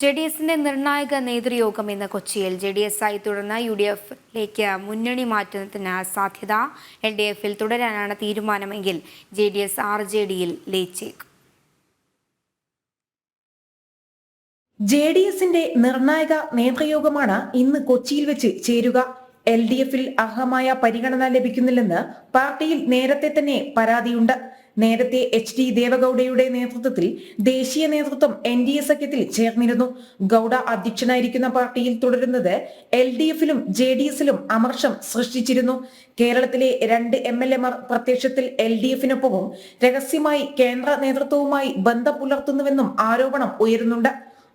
J D എസിന്റെ നിർണായക നേതൃയോഗം ഇന്ന് കൊച്ചിയിൽ. ജെ ഡി എസ് ആയി തുടർന്ന് യു ഡി എഫിലേക്ക് മുന്നണി മാറ്റുന്നതിന് സാധ്യത എൽ ഡി എഫിൽ തുടരാനാണ് തീരുമാനമെങ്കിൽ J D S R J ഡിയിൽ ലയിച്ചേക്കും. ജെ ഡി എസിന്റെ നിർണായക നേതൃയോഗമാണ് ഇന്ന് കൊച്ചിയിൽ വെച്ച് ചേരുക. എൽ ഡി എഫിൽ അർഹമായ പരിഗണന ലഭിക്കുന്നില്ലെന്ന് പാർട്ടിയിൽ നേരത്തെ തന്നെ പരാതിയുണ്ട്. നേരത്തെ എച്ച് ഡി ദേവഗൌഡയുടെ നേതൃത്വത്തിൽ ദേശീയ നേതൃത്വം എൻ ഡി എ സഖ്യത്തിൽ ചേർന്നിരുന്നു. ഗൌഡ അധ്യക്ഷനായിരിക്കുന്ന പാർട്ടിയിൽ തുടരുന്നത് എൽ ഡി എഫിലും ജെ ഡി എസിലും അമർഷം സൃഷ്ടിച്ചിരുന്നു. കേരളത്തിലെ രണ്ട് എം എൽ എമാർ പ്രത്യക്ഷത്തിൽ എൽ ഡി എഫിനൊപ്പവും രഹസ്യമായി കേന്ദ്ര നേതൃത്വവുമായി ബന്ധം പുലർത്തുന്നുവെന്നും ആരോപണം ഉയരുന്നുണ്ട്.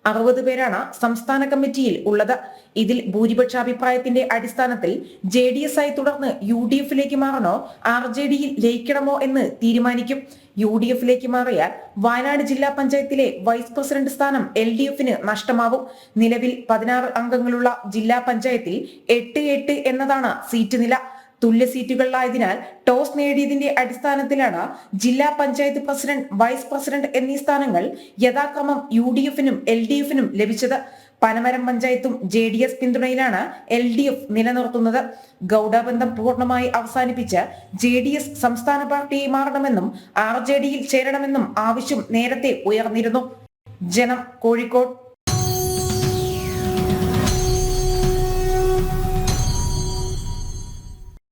അറുപത് പേരാണ് സംസ്ഥാന കമ്മിറ്റിയിൽ ഉള്ളത്. ഇതിൽ ഭൂരിപക്ഷ അഭിപ്രായത്തിന്റെ അടിസ്ഥാനത്തിൽ ജെ ഡി എസ് ആയി തുടർന്ന് യു ഡി എഫിലേക്ക് മാറണോ ആർ ജെ ഡിയിൽ ലയിക്കണമോ എന്ന് തീരുമാനിക്കും. യു ഡി എഫിലേക്ക് മാറിയാൽ വയനാട് ജില്ലാ പഞ്ചായത്തിലെ വൈസ് പ്രസിഡന്റ് സ്ഥാനം എൽ ഡി എഫിന് നഷ്ടമാവും. നിലവിൽ പതിനാറ് അംഗങ്ങളുള്ള ജില്ലാ പഞ്ചായത്തിൽ എട്ട് എട്ട് എന്നതാണ് സീറ്റ് നില. തുല്യ സീറ്റുകളിലായതിനാൽ ടോസ് നേടിയതിന്റെ അടിസ്ഥാനത്തിലാണ് ജില്ലാ പഞ്ചായത്ത് പ്രസിഡന്റ് വൈസ് പ്രസിഡന്റ് എന്നീ സ്ഥാനങ്ങൾ യഥാക്രമം യു ഡി എഫിനും എൽ ഡി എഫിനും ലഭിച്ചത്. പനമരം പഞ്ചായത്തും ജെ ഡി എസ് പിന്തുണയിലാണ് എൽ ഡി എഫ് നിലനിർത്തുന്നത്. ഗൗഡബന്ധം പൂർണമായി അവസാനിപ്പിച്ച് ജെ ഡി എസ് സംസ്ഥാന പാർട്ടിയെ മാറണമെന്നും ആർ ജെ ഡിയിൽ ചേരണമെന്നും ആവശ്യം നേരത്തെ ഉയർന്നിരുന്നു. ജനം കോഴിക്കോട്